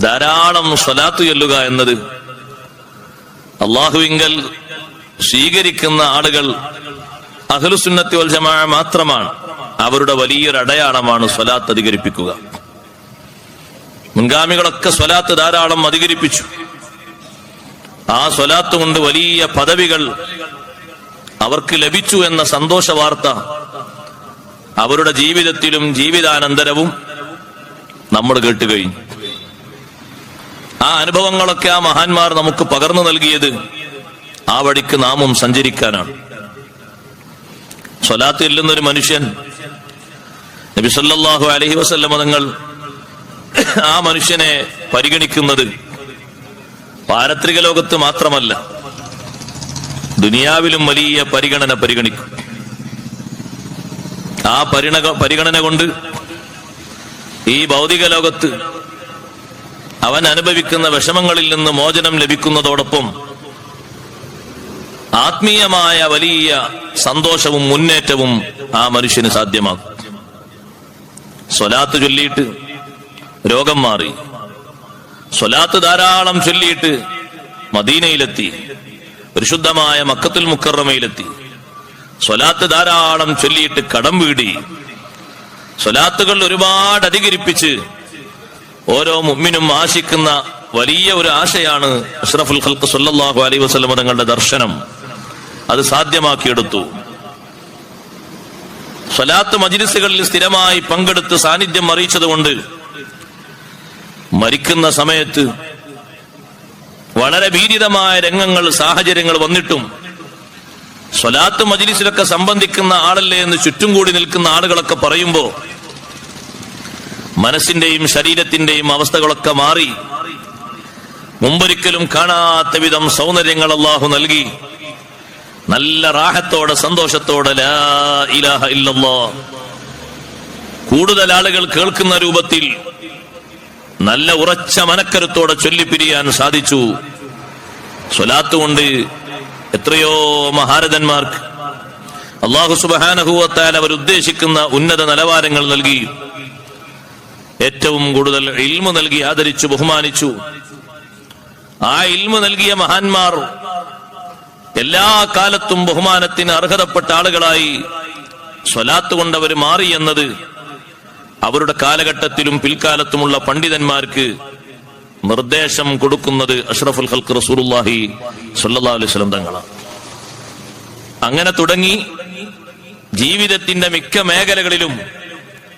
ധാരാളം സ്വലാത്തു ചൊല്ലുക എന്നത് അള്ളാഹുവിങ്കൽ സ്വീകരിക്കുന്ന ആളുകൾ അഹ്ലുസുന്നത്തി വൽ ജമാ മാത്രമാണ്. അവരുടെ വലിയൊരു അടയാളമാണ് സ്വലാത്ത് അധികരിപ്പിക്കുക. മുൻഗാമികളൊക്കെ സ്വലാത്ത് ധാരാളം അധികരിപ്പിച്ചു. ആ സ്വലാത്ത് കൊണ്ട് വലിയ പദവികൾ അവർക്ക് ലഭിച്ചു എന്ന സന്തോഷ വാർത്ത അവരുടെ ജീവിതത്തിലും ജീവിതാനന്തരവും നമ്മൾ കേട്ടുകഴിഞ്ഞു ആ അനുഭവങ്ങളൊക്കെ ആ മഹാന്മാർ നമുക്ക് പകർന്നു നൽകിയത് ആ വഴിക്ക് നാമും സഞ്ചരിക്കാനാണ്. സ്വലാത്ത് ഇല്ലെന്നൊരു മനുഷ്യൻ നബി സല്ലല്ലാഹു അലൈഹി വസല്ലമ തങ്ങൾ ആ മനുഷ്യനെ പരിഗണിക്കുന്നത് പാരത്രിക ലോകത്ത് മാത്രമല്ല ദുനിയാവിലും വലിയ പരിഗണന പരിഗണിക്കും. ആ പരിണക പരിഗണന കൊണ്ട് ഈ ഭൗതിക ലോകത്ത് അവൻ അനുഭവിക്കുന്ന വിഷമങ്ങളിൽ നിന്ന് മോചനം ലഭിക്കുന്നതോടൊപ്പം ആത്മീയമായ വലിയ സന്തോഷവും മുന്നേറ്റവും ആ മനുഷ്യന് സാധ്യമാകും. സ്വലാത്ത് ചൊല്ലിയിട്ട് രോഗം മാറി. സ്വലാത്ത് ധാരാളം ചൊല്ലിയിട്ട് മദീനയിലെത്തി. പരിശുദ്ധമായ മക്കത്തുൽ മുക്കറമയിലെത്തി. സ്വലാത്ത് ധാരാളം ചൊല്ലിയിട്ട് കടം വീടി. സ്വലാത്തുകൾ ഒരുപാട് അധികരിപ്പിച്ച് ഓരോ മുമ്മിനും ആശിക്കുന്ന വലിയ ഒരു ആശയാണ് അഷ്റഫുൽ ഖൽക്ക് സല്ലല്ലാഹു അലൈഹി വസല്ലം തങ്ങളുടെ ദർശനം. അത് സാധ്യമാക്കിയെടുത്തു. സ്വലാത്ത് മജ്ലിസുകളിൽ സ്ഥിരമായി പങ്കെടുത്ത് സാന്നിധ്യം അറിയിച്ചതുകൊണ്ട് മരിക്കുന്ന സമയത്ത് വളരെ ഭീതിതമായ രംഗങ്ങൾ സാഹചര്യങ്ങൾ വന്നിട്ടും സ്വലാത്ത് മജിലിസിലൊക്കെ സംബന്ധിക്കുന്ന ആളല്ലേ എന്ന് ചുറ്റും കൂടി നിൽക്കുന്ന ആളുകളൊക്കെ പറയുമ്പോ മനസ്സിന്റെയും ശരീരത്തിന്റെയും അവസ്ഥകളൊക്കെ മാറി. മുമ്പൊരിക്കലും കാണാത്ത വിധം സൗന്ദര്യങ്ങൾ അള്ളാഹു നൽകി. നല്ല റാഹത്തോടെ സന്തോഷത്തോടെ ലാ ഇലാഹ കൂടുതൽ ആളുകൾ കേൾക്കുന്ന രൂപത്തിൽ നല്ല ഉറച്ച മനക്കരുത്തോടെ ചൊല്ലിപ്പിരിയാൻ സാധിച്ചു. സ്വലാത്തുകൊണ്ട് എത്രയോ മഹാരഥന്മാർക്ക് അള്ളാഹു സുബാനഹുവത്താൽ അവർ ഉദ്ദേശിക്കുന്ന ഉന്നത നിലവാരങ്ങൾ നൽകി. ഏറ്റവും കൂടുതൽ ഇൽമു നൽകി ആദരിച്ചു ബഹുമാനിച്ചു. ആ ഇൽമു നൽകിയ മഹാന്മാർ എല്ലാ കാലത്തും ബഹുമാനത്തിന് അർഹതപ്പെട്ട ആളുകളായി സ്വലാത്ത് കൊണ്ടവർ മാറി എന്നത് അവരുടെ കാലഘട്ടത്തിലും പിൽക്കാലത്തുമുള്ള പണ്ഡിതന്മാർക്ക് നിർദ്ദേശം കൊടുക്കുന്നത് അഷ്റഫുൽ ഹൽക്ക് റസൂലുല്ലാഹി സല്ലാ അലൈഹി സ്വലം തങ്ങളാണ്. അങ്ങനെ തുടങ്ങി ജീവിതത്തിന്റെ മിക്ക മേഖലകളിലും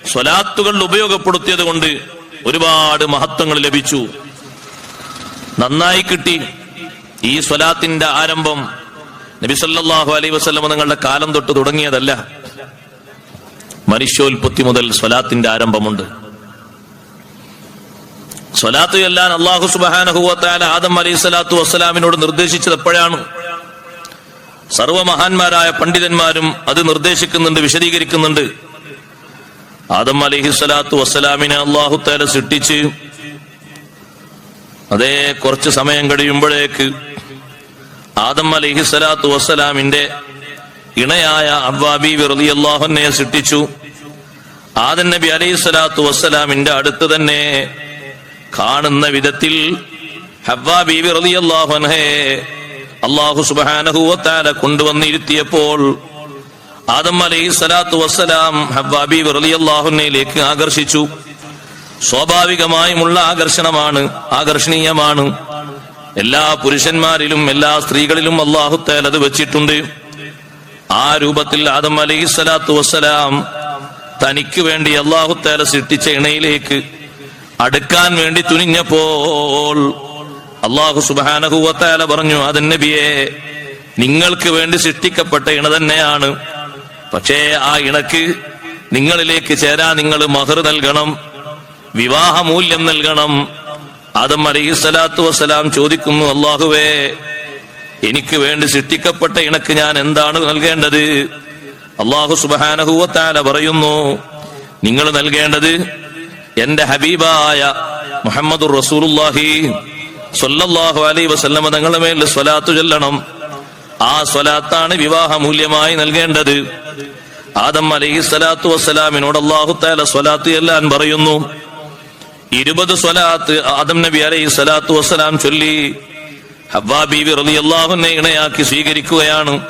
സ്വലാത്തുകൾ ഉപയോഗപ്പെടുത്തിയത് കൊണ്ട് ഒരുപാട് മഹത്വങ്ങൾ ലഭിച്ചു. നന്നായി കിട്ടി. ഈ സ്വലാത്തിന്റെ ആരംഭം നബിസല്ലാഹു അലൈ വസല്ലം നിങ്ങളുടെ കാലം തൊട്ട് തുടങ്ങിയതല്ല. മനുഷ്യോൽപത്തി മുതൽ സ്വലാത്തിന്റെ ആരംഭമുണ്ട്. സ്വലാത്ത് ചെല്ലാൻ അള്ളാഹു സുബാനഹുവത്താല ആദം അലൈഹി സ്വലാത്തു വസ്സലാമിനോട് നിർദ്ദേശിച്ചത് എപ്പോഴാണ്? സർവമഹാന്മാരായ പണ്ഡിതന്മാരും അത് നിർദ്ദേശിക്കുന്നുണ്ട് വിശദീകരിക്കുന്നുണ്ട്. ആദം അലൈഹി സ്വലാത്തു വസ്സലാമിനെ അള്ളാഹു തല സൃഷ്ടിച്ച് അതേ കുറച്ച് സമയം കഴിയുമ്പോഴേക്ക് ആദം അലൈഹി സ്വലാത്തു വസ്സലാമിന്റെ ഇണയായ അബ്വാബി വെറുതി അള്ളാഹുനെ സൃഷ്ടിച്ചു. ആദൻ നബി അലൈഹി സ്വലാത്തു വസ്സലാമിന്റെ അടുത്ത് തന്നെ കാണുന്ന വിധത്തിൽ ഹബ്ബാബി അള്ളാഹു സുബാനഹുവത്താല കൊണ്ടുവന്നിരുത്തിയപ്പോൾ ആദം അലൈഹി സ്വലാത്തു വസ്സലാം ഹബ്ബാബി റളിയല്ലാഹുനയിലേക്ക് ആകർഷിച്ചു. സ്വാഭാവികമായുമുള്ള ആകർഷണമാണ് ആകർഷണീയമാണ്. എല്ലാ പുരുഷന്മാരിലും എല്ലാ സ്ത്രീകളിലും അള്ളാഹുത്തേൽ അത് വെച്ചിട്ടുണ്ട്. ആ രൂപത്തിൽ ആദം അലൈഹി സ്വലാത്തു വസ്സലാം തനിക്ക് വേണ്ടി അള്ളാഹുത്തേല സൃഷ്ടിച്ച ഇണയിലേക്ക് അടുക്കാൻ വേണ്ടി തുനിഞ്ഞപ്പോൾ അള്ളാഹു സുബാനഹുവത്തേല പറഞ്ഞു അതൻ നബിയെ നിങ്ങൾക്ക് വേണ്ടി സൃഷ്ടിക്കപ്പെട്ട ഇണ തന്നെയാണ്. പക്ഷേ ആ ഇണക്ക് നിങ്ങളിലേക്ക് ചേരാൻ നിങ്ങൾ മഹർ നൽകണം വിവാഹമൂല്യം നൽകണം. ആദം അലഹി സ്വലാത്തു വസ്സലാം ചോദിക്കുന്നു അള്ളാഹുവേ എനിക്ക് വേണ്ടി സൃഷ്ടിക്കപ്പെട്ട ഇണക്ക് ഞാൻ എന്താണ് നൽകേണ്ടത്? അള്ളാഹു സുബാനഹുവത്താല പറയുന്നു നിങ്ങൾ നൽകേണ്ടത് എന്റെ ഹബീബായ മുഹമ്മദ് റസൂലുല്ലാഹി സൊല്ലാഹു അലൈ വസല്ലമ തങ്ങളുടെ മേൽ സ്വലാത്തു ചൊല്ലണം. ആ സ്വലാത്താണ് വിവാഹ മൂല്യമായി നൽകേണ്ടത്. ആദം അലൈഹി സ്വലാത്തു വസ്സലാമിനോട് അള്ളാഹു താല സ്വലാത്ത് ചെല്ലാൻ പറയുന്നു. ഇരുപത് സ്വലാത്ത് ആദം നബി അലൈഹി സ്വലാത്തു വസ്സലാം ചൊല്ലി ഹബ്ബാ ബീവി റളിയല്ലാഹുവിനെ ഇണയാക്കി സ്വീകരിക്കുകയാണ്.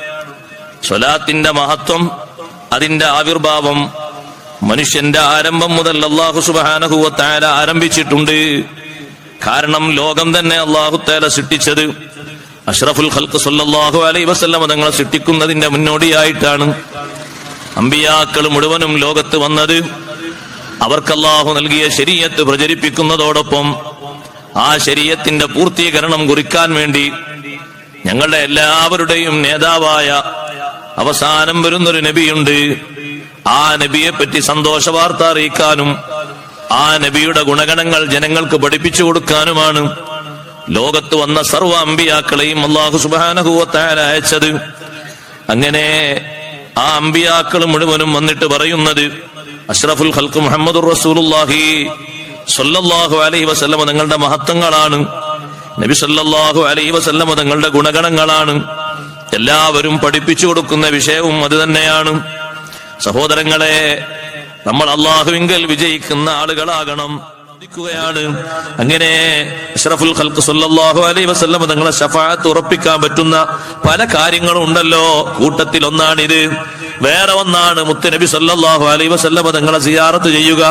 സ്വലാത്തിന്റെ മഹത്വം അതിന്റെ ആവിർഭാവം മനുഷ്യന്റെ ആരംഭം മുതൽ അള്ളാഹു സുബാനഹുവത്തായ ആരംഭിച്ചിട്ടുണ്ട്. കാരണം ലോകം തന്നെ അള്ളാഹു തേല സൃഷ്ടിച്ചത്. അഷ്റഫുൽ ഖൽക്ക് സല്ലല്ലാഹു അലൈഹി വസല്ലമ തങ്ങളെ സൃഷ്ടിക്കുന്നതിന്റെ മുന്നോടിയായിട്ടാണ് അമ്പിയാക്കൾ മുഴുവനും ലോകത്ത് വന്നത്. അവർക്ക് അള്ളാഹു നൽകിയ ശരീരത്ത് പ്രചരിപ്പിക്കുന്നതോടൊപ്പം ആ ശരീരത്തിന്റെ പൂർത്തീകരണം കുറിക്കാൻ വേണ്ടി ഞങ്ങളുടെ എല്ലാവരുടെയും നേതാവായ അവസാനം വരുന്നൊരു നബിയുണ്ട്. ആ നബിയെ പറ്റി സന്തോഷ വാർത്ത അറിയിക്കാനും ആ നബിയുടെ ഗുണഗണങ്ങൾ ജനങ്ങൾക്ക് പഠിപ്പിച്ചു കൊടുക്കാനുമാണ് ലോകത്ത് വന്ന സർവ അമ്പിയാക്കളെയും അള്ളാഹു സുബാനഹുവത്തായ അയച്ചത്. അങ്ങനെ ആ അമ്പിയാക്കൾ മുഴുവനും വന്നിട്ട് പറയുന്നത് അഷ്റഫുൽ ഖൽക്ക് മുഹമ്മദ് റസൂലുള്ളാഹി സല്ലല്ലാഹു അലൈഹി വസല്ലമ നിങ്ങളുടെ മഹത്വങ്ങളാണ്. നബി സല്ലല്ലാഹു അലൈഹി വസല്ലമ നിങ്ങളുടെ ഗുണഗണങ്ങളാണ്. എല്ലാവരും പഠിപ്പിച്ചു കൊടുക്കുന്ന വിഷയവും അത് തന്നെയാണ്. സഹോദരങ്ങളെ നമ്മൾ അള്ളാഹുവിങ്കൽ വിജയിക്കുന്ന ആളുകളാകണം. ാണ് അങ്ങനെ അഷ്റഫുൽ ഖൽക്ക് സല്ലല്ലാഹു അലൈഹി വസല്ലം തങ്ങളെ ഷഫാഅത്ത് ഉറപ്പിക്കാൻ പറ്റുന്ന പല കാര്യങ്ങളും ഉണ്ടല്ലോ. കൂട്ടത്തിൽ ഒന്നാണിത്. വേറെ ഒന്നാണ് മുത്തുനബി സല്ലല്ലാഹു അലൈഹി വസല്ലം തങ്ങളെ സിയാറത്ത് ചെയ്യുക.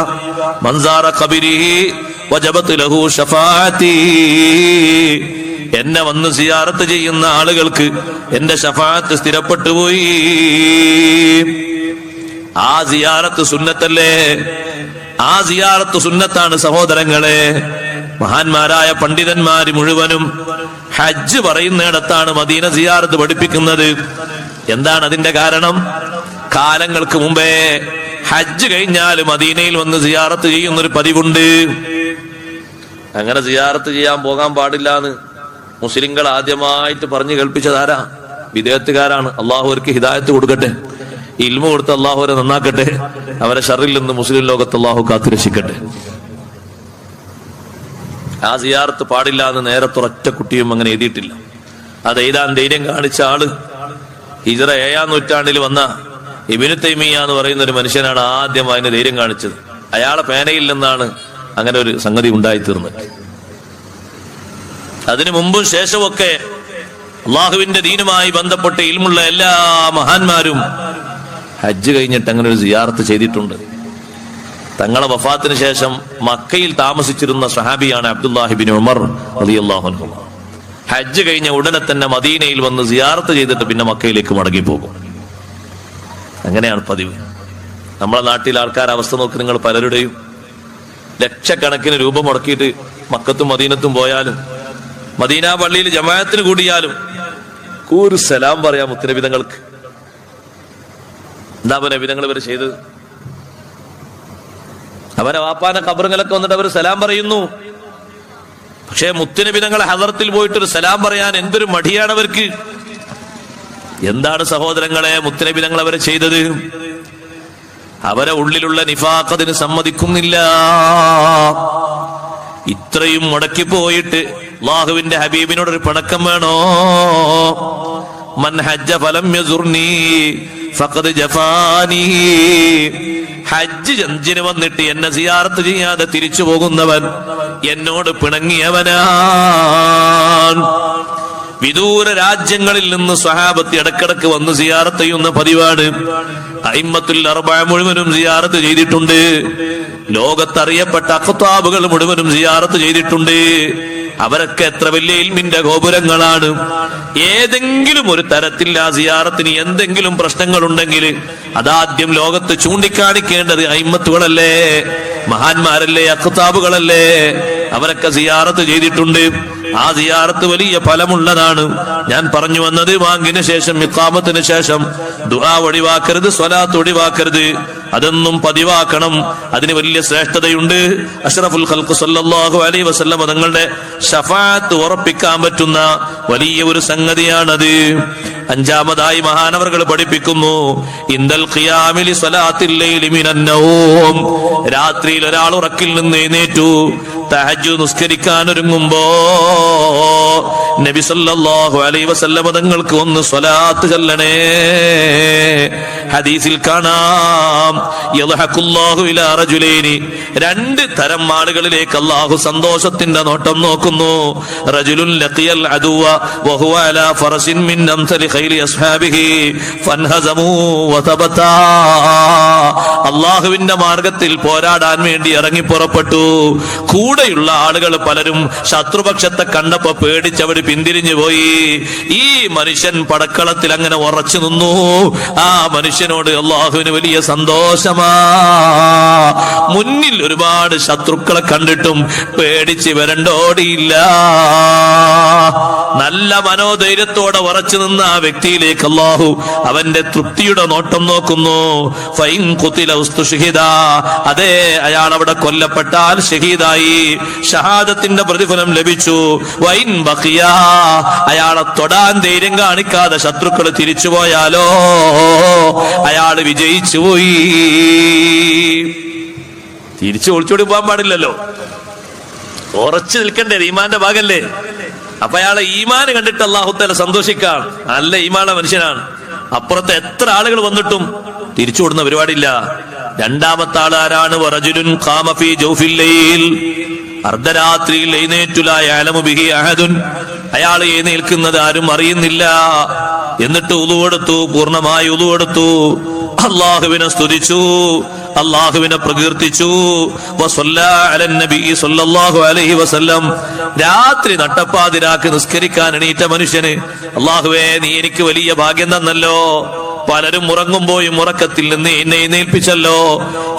മൻസാറ ഖബരിഹി വജബത്ത് ലഹു ഷഫാഅത്തി എന്നെ വന്ന് സിയാറത്ത് ചെയ്യുന്ന ആളുകൾക്ക് എന്റെ ഷഫാഅത്ത് സ്ഥിരപ്പെട്ടു പോയി. ആ സിയാറത്ത് സുന്നത്തല്ലേ? ആ സിയാറത്ത് സുന്നത്താണ് സഹോദരങ്ങളെ. മഹാന്മാരായ പണ്ഡിതന്മാര് മുഴുവനും ഹജ്ജ് പറയുന്നിടത്താണ് മദീന സിയാറത്ത് പഠിപ്പിക്കുന്നത്. എന്താണ് അതിന്റെ കാരണം? കാലങ്ങൾക്ക് മുമ്പേ ഹജ്ജ് കഴിഞ്ഞാൽ മദീനയിൽ വന്ന് സിയാറത്ത് ചെയ്യുന്നൊരു പതിവുണ്ട്. അങ്ങനെ സിയാറത്ത് ചെയ്യാൻ പോകാൻ പാടില്ല എന്ന് മുസ്ലിങ്ങൾ ആദ്യമായിട്ട് പറഞ്ഞു കേൾപ്പിച്ചതാരാ വിദേഹത്തുകാരാണ്. അള്ളാഹു അവർക്ക് ഹിദായത്ത് കൊടുക്കട്ടെ. ഇൽമ കൊടുത്ത് അള്ളാഹു അവരെ നന്നാക്കട്ടെ. അവരെ ഷറിൽ നിന്ന് മുസ്ലിം ലോകത്ത് അള്ളാഹു കാത്തുരക്ഷിക്കട്ടെ ആ സിയാർത്ത് പാടില്ല എന്ന് നേരത്തൊരൊറ്റ കുട്ടിയും അങ്ങനെ എഴുതിയിട്ടില്ല. അത് എഴുതാൻ ധൈര്യം കാണിച്ച ആൾ ഹിജറ ഏഴാം നൂറ്റാണ്ടിൽ വന്ന ഇബിനു തൈമിയ എന്ന് പറയുന്ന ഒരു മനുഷ്യനാണ് ആദ്യം അതിന് ധൈര്യം കാണിച്ചത്. അയാളെ പേനയിൽ നിന്നാണ് അങ്ങനെ ഒരു സംഗതി ഉണ്ടായിത്തീർന്നത് അതിനു മുമ്പും ശേഷമൊക്കെ അള്ളാഹുവിന്റെ ദീനുമായി ബന്ധപ്പെട്ട് ഇൽമുള്ള എല്ലാ മഹാന്മാരും ഹജ്ജ് കഴിഞ്ഞിട്ട് അങ്ങനെ ഒരു സിയാർത്ത് ചെയ്തിട്ടുണ്ട്. തങ്ങളെ വഫാത്തിന് ശേഷം മക്കയിൽ താമസിച്ചിരുന്ന സഹാബിയാണ് അബ്ദുല്ലാഹിബിൻ ഉമർ അലിയല്ലാഹു ഹജ്ജ് കഴിഞ്ഞ ഉടനെ തന്നെ മദീനയിൽ വന്ന് സിയാർത്ത് ചെയ്തിട്ട് പിന്നെ മക്കയിലേക്ക് മടങ്ങി പോകും. അങ്ങനെയാണ് പതിവ്. നമ്മളെ നാട്ടിൽ ആൾക്കാർ അവസ്ഥ നോക്കി നിങ്ങൾ പലരുടെയും ലക്ഷക്കണക്കിന് രൂപ മുടക്കിയിട്ട് മക്കത്തും മദീനത്തും പോയാലും മദീന പള്ളിയിൽ ജമാഅത്തിന് കൂടിയാലും കൂരു സലാം പറയാം മുത്തനബിതങ്ങൾക്ക് എന്താ നബിതങ്ങൾ ഇവർ ചെയ്തത്? അവരെ വാപ്പാന കബറുകളൊക്കെ വന്നിട്ട് അവർ സലാം പറയുന്നു. പക്ഷേ മുത്തുനബിതങ്ങളെ ഹദർത്തിൽ പോയിട്ട് ഒരു സലാം പറയാൻ എന്തൊരു മടിയാണ് അവർക്ക്. എന്താണ് സഹോദരങ്ങളെ മുത്തുനബിതങ്ങൾ അവരെ ചെയ്തത്? അവരെ ഉള്ളിലുള്ള നിഫാഖ് അതിന് സമ്മതിക്കുന്നില്ല. ഇത്രയും മുടക്കി പോയിട്ട് അള്ളാഹുവിന്റെ ഹബീബിനോട് ഒരു പണക്കം വേണോ? മൻ ഹജ്ജ ഫലം യസുർനി. ഫഖദ് ജഫാനി. ഹജ്ജ് ജഞ്ചിന് വന്നിട്ട് എന്നെ സിയാറത്ത് ചെയ്യാതെ തിരിച്ചു പോകുന്നവൻ എന്നോട് പിണങ്ങിയവനാണ്. വിദൂര രാജ്യങ്ങളിൽ നിന്ന് സ്വഹാബത്ത് ഇടക്കിടക്ക് വന്ന് സിയാറത്ത് ചെയ്യുന്ന പതിവാണ്. അയിമത്തുൽ അർബ മുഴുവനും സിയാറത്ത് ചെയ്തിട്ടുണ്ട്. ലോകത്തറിയപ്പെട്ട അഖത്താബുകൾ മുഴുവനും സിയാറത്ത് ചെയ്തിട്ടുണ്ട്. അവരൊക്കെ എത്ര വലിയ ഇൽമിന്റെ ഗോപുരങ്ങളാണ്. ഏതെങ്കിലും ഒരു തരത്തിൽ ആ സിയാറത്തിന് എന്തെങ്കിലും പ്രശ്നങ്ങളുണ്ടെങ്കിൽ അതാദ്യം ലോകത്ത് ചൂണ്ടിക്കാണിക്കേണ്ടത് അയിമത്തുകളല്ലേ മഹാന്മാരല്ലേ അക്കുതാബുകളല്ലേ അവരൊക്കെ സിയാറത്ത് ചെയ്തിട്ടുണ്ട്. ആ സിയാറത്ത് വലിയ ഫലമുള്ളതാണ്. ഞാൻ പറഞ്ഞു വന്നത് വാങ്ങിന് ശേഷം ഇക്കാമത്തിന് ശേഷം. ദുആ ഒഴിവാക്കരുത് സ്വലാത്ത് ഒഴിവാക്കരുത്. അതൊന്നും പതിവാക്കണം. അതിന് വലിയ ശ്രേഷ്ഠതയുണ്ട്. അഷറഫുൽ ഖൽഖു സല്ലല്ലാഹു അലൈഹി വസല്ലം തങ്ങളുടെ ഷഫാത്ത് ഉറപ്പിക്കാൻ പറ്റുന്ന വലിയ ഒരു സംഗതിയാണത്. അഞ്ചാമതായി മഹാനവർകൾ പഠിപ്പിക്കുന്നു. ഇന്ദൽ ഖിയാമിലി രാത്രിയിൽ ഒരാൾ ഉറക്കിൽ നിന്ന് എഴുന്നേറ്റു. തഹജു നിസ്കരിക്കാൻ ഒരുങ്ങുമ്പോ നബി സല്ലല്ലാഹു അലൈഹി വസല്ലമ തങ്ങൾക്ക് ഒന്ന് സ്വലാത്ത് ചൊല്ലണേ. ഹദീസിൽ കാണാം. യദ്ഹഖുല്ലാഹു ഇലാ റജുലൈനി. രണ്ട് തരം ആളുകളിലേക്ക് അല്ലാഹു സന്തോഷത്തിന്റെ നോട്ടം നോക്കുന്നു. റജുലുൻ ലഖിയൽ അദുവ വഹുവ അലാ ഫറസിൻ മിൻ അംസലി ഖൈലി അസ്ഹാബിഹി ഫൻഹസമു വതബതാ. അള്ളാഹുവിന്റെ മാർഗത്തിൽ പോരാടാൻ വേണ്ടി ഇറങ്ങി പുറപ്പെട്ടു. കൂടെയുള്ള ആളുകൾ പലരും ശത്രുപക്ഷത്തെ കണ്ടപ്പോ പേടിച്ചവര് പിന്തിരിഞ്ഞു പോയി. ഈ മനുഷ്യൻ പടക്കളത്തിൽ അങ്ങനെ ഉറച്ചു നിന്നു. ആ മനുഷ്യനോട് അള്ളാഹുവിന് വലിയ സന്തോഷമാ. മുന്നിൽ ഒരുപാട് ശത്രുക്കളെ കണ്ടിട്ടും പേടിച്ച് വരണ്ടോടിയില്ല. നല്ല മനോധൈര്യത്തോടെ ഉറച്ചു നിന്ന ആ വ്യക്തിയിലേക്ക് അള്ളാഹു അവന്റെ തൃപ്തിയുടെ നോട്ടം നോക്കുന്നു. ഫൈൻ അതെ അയാൾ അവിടെ കൊല്ലപ്പെട്ടാൽ ഷഹീദായി. ഷഹാദത്തിന്റെ പ്രതിഫലം ലഭിച്ചു. വൈൻ ബക്കിയ അയാളെ തൊടാൻ ധൈര്യം കാണിക്കാതെ ശത്രുക്കൾ തിരിച്ചുപോയാലോ അയാൾ വിജയിച്ചു പോയി. തിരിച്ചു ഒളിച്ചോടി പോകാൻ പാടില്ലല്ലോ. ഉറച്ചു നിൽക്കണ്ടേ ഈമാന്റെ ഭാഗല്ലേ? അപ്പൊ അയാളെ ഈമാന് കണ്ടിട്ട് അള്ളാഹുത്തല സന്തോഷിക്കാണ്. നല്ല ഈമാന മനുഷ്യനാണ്. അപ്പുറത്തെ എത്ര ആളുകൾ വന്നിട്ടും തിരിച്ചു കൊടുന്ന പരിപാടിയില്ല. രണ്ടാമത്തെ ആൾ ആരാണ് ഖാമഫി ജൗഫിൽ ലൈൽ. അർദ്ധരാത്രിയിൽ അയാൾ എഴുന്നേൽക്കുന്നത് ആരും അറിയുന്നില്ല. എന്നിട്ട് ഉതുവെടുത്തു പൂർണമായി ഉതുവെടുത്തു അള്ളാഹുവിനെ സ്തുതിച്ചു അള്ളാഹുവിനെ പ്രകീർത്തിച്ചു. അലൈഹി വസല്ലം. രാത്രി നട്ടപ്പാതിരാക്ക് നിസ്കരിക്കാൻ എണീറ്റ മനുഷ്യന് അള്ളാഹുവേ നീ എനിക്ക് വലിയ ഭാഗ്യം തന്നല്ലോ. പലരും ഉറങ്ങുമ്പോഴും ഉറക്കത്തിൽ നിന്ന് എന്നെ എഴുന്നേൽപ്പിച്ചല്ലോ.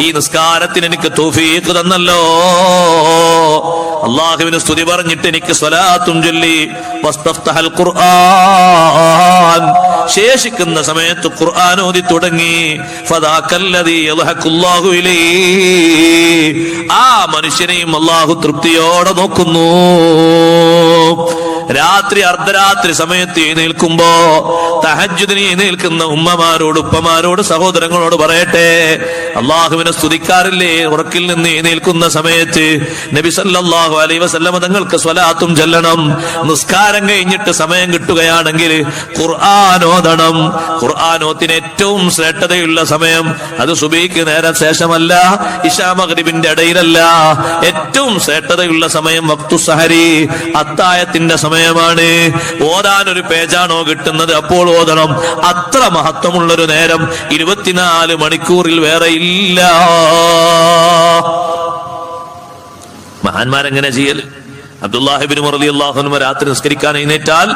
ഈ നിസ്കാരത്തിന് എനിക്ക് തൗഫീഖ് തന്നല്ലോ. അള്ളാഹുവിന് സ്തുതി പറഞ്ഞിട്ട് എനിക്ക് സ്വലാത്തും ചൊല്ലി ഖുർആൻ. ശേഷിക്കുന്ന സമയത്ത് ഖുർആൻ ഓതി തുടങ്ങി ആ മനുഷ്യനെയും അള്ളാഹു തൃപ്തിയോടെ നോക്കുന്നു. രാത്രി അർദ്ധരാത്രി സമയത്ത് എഴുന്നേൽക്കുമ്പോ തഹജുദിന് എഴുന്നേൽക്കുന്ന ഉമ്മമാരോട് ഉപ്പമാരോട് സഹോദരങ്ങളോട് പറയട്ടെ. അള്ളാഹുവിനെ സ്തുതിക്കാറില്ലേ? ഉറക്കിൽ നിന്ന് എഴുന്നേൽക്കുന്ന സമയത്ത് നബി സല്ലല്ലാഹു അലൈഹി വസല്ലമ തങ്ങൾക്ക് സ്വലാത്തും ചെല്ലണം. നിസ്കാരം കഴിഞ്ഞിട്ട് സമയം കിട്ടുകയാണെങ്കിൽ ഖുർആാനോദണം ഖുർആാനോത്തിന് ഏറ്റവും ശ്രേഷ്ഠതയുള്ള സമയം അത് സുബൈക്ക് നേരം ശേഷമല്ല ഇഷാ മഗ്രിബിന്റെ ഇടയിലല്ല. ഏറ്റവും ശ്രേഷ്ഠതയുള്ള സമയം വക്തു സഹരി അത്തായത്തിന്റെ സമയമാണ്. ഓതാൻ ഒരു പേജാണോ കിട്ടുന്നത്? അപ്പോൾ ഓതണം. അത്ര മഹത്വമുള്ളൊരു നേരം ഇരുപത്തിനാല് മണിക്കൂറിൽ വേറെ ഇല്ല. മഹാന്മാരെങ്ങനെ ചെയ്യൽ? അബ്ദുല്ലാഹിബിൻ മുറലി അള്ളാഹുനുമ രാത്രി നിസ്കരിക്കാൻ എഴുന്നേറ്റാൽ.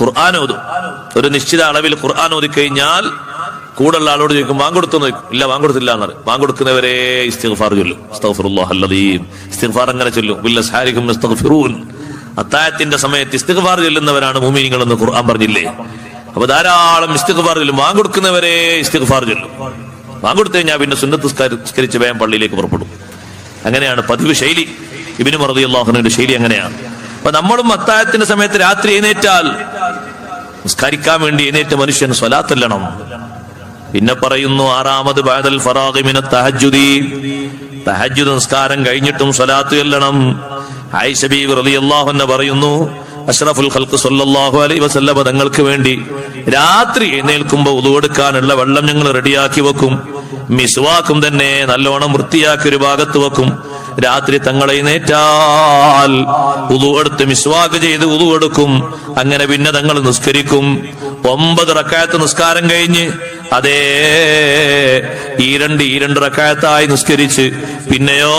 ഖുർആൻ ഓതും. ഒരു നിശ്ചിത അളവിൽ ഖുർആൻ ഓതി കഴിഞ്ഞാൽ കൂടുള്ള ആളോട് ചോദിക്കും വാങ്ങൊടുത്തു നോക്കും ഇല്ല വാങ്ങൊടുത്തില്ല എന്നാണ് വാങ്ങൊടുക്കുന്നവരെ ഇസ്തിഗ്ഫാർ ചൊല്ലും. അസ്തഗ്ഫിറുല്ലാഹ് അല്ലദീം. ഇസ്തിഗ്ഫാർ അങ്ങനെ ചൊല്ലും. അത്തായത്തിന്റെ സമയത്ത് ഇസ്തിഗ്ഫാർ ചൊല്ലുന്നവരാണ് എന്ന് ഖുർആൻ പറഞ്ഞില്ലേ? അപ്പൊ ധാരാളം ഇസ്തിഗ്ഫാർ ചൊല്ലും. വാങ്ങൊടുക്കുന്നവരെ ഇസ്തിഗ്ഫാർ ചൊല്ലും. വാങ്ങൊടുത്തു കഴിഞ്ഞാൽ പിന്നെ സുന്നത്ത് സ്കരിച്ച് വേഗം പള്ളിയിലേക്ക് പുറപ്പെടും. അങ്ങനെയാണ് പതിവ് ശൈലി. ഇബിന് മറുതി അള്ളാഹുനുവിന്റെ ശൈലി അങ്ങനെയാണ്. അപ്പൊ നമ്മളും അത്തായത്തിന്റെ സമയത്ത് രാത്രി എഴുന്നേറ്റാൽ നിസ്കരിക്കാൻ വേണ്ടി എഴുന്നേറ്റ മനുഷ്യൻ സ്വലാത്തല്ലണം. പിന്നെ പറയുന്നു ആറാമത് ബാദൽ ഫറാദിമിന തഹജുദി തഹജ്ജുദ് നിസ്കാരം കഴിഞ്ഞിട്ടും സ്വലാത്ത് ചെല്ലണം. പറയുന്നു അഷ്റഫുൽ ഖൽക്ക് സല്ലല്ലാഹു അലൈഹി വസല്ലമ തങ്ങൾക്ക് വേണ്ടി രാത്രി എഴുന്നേൽക്കുമ്പോൾ ഉതുവെടുക്കാനുള്ള വെള്ളം ഞങ്ങൾ റെഡിയാക്കി വെക്കും. മിസ്വാക്കും തന്നെ നല്ലോണം വൃത്തിയാക്കി ഒരു ഭാഗത്ത് വെക്കും. രാത്രി തങ്ങളെ നേറ്റാൽ ഉതു എടുത്ത് മിസ്വാക്ക് ചെയ്ത് ഉതു എടുക്കും. അങ്ങനെ പിന്നെ തങ്ങൾ നിസ്കരിക്കും. ഒമ്പത് റക്കായത്ത് നിസ്കാരം കഴിഞ്ഞ് അതേ ഈ രണ്ട് ഈ രണ്ട് റക്കായത്തായി നിസ്കരിച്ച് പിന്നെയോ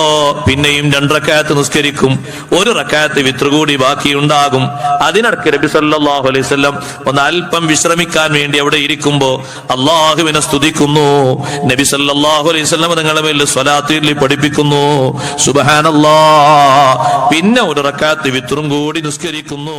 പിന്നെയും രണ്ട് റക്കായത്ത് നിസ്കരിക്കും. ഒരു റക്കായത്ത് വിത്ര കൂടി ബാക്കിയുണ്ടാകും അതിനിടയ്ക്ക് നബി സല്ലാഹു അലൈഹി സ്വല്ലം ഒന്ന് അല്പം വിശ്രമിക്കാൻ വേണ്ടി അവിടെ ഇരിക്കുമ്പോ അള്ളാഹുവിനെ സ്തുതിക്കുന്നു. നബി സല്ലാഹു അലൈഹി സ്വല്ലം നിങ്ങളെ മേൽ സ്വലാത്തിൽ പഠിപ്പിക്കുന്നു. സുബാനല്ലാ പിന്നെ ഒരു റക്കായത്ത് വിത്രും കൂടി നിസ്കരിക്കുന്നു.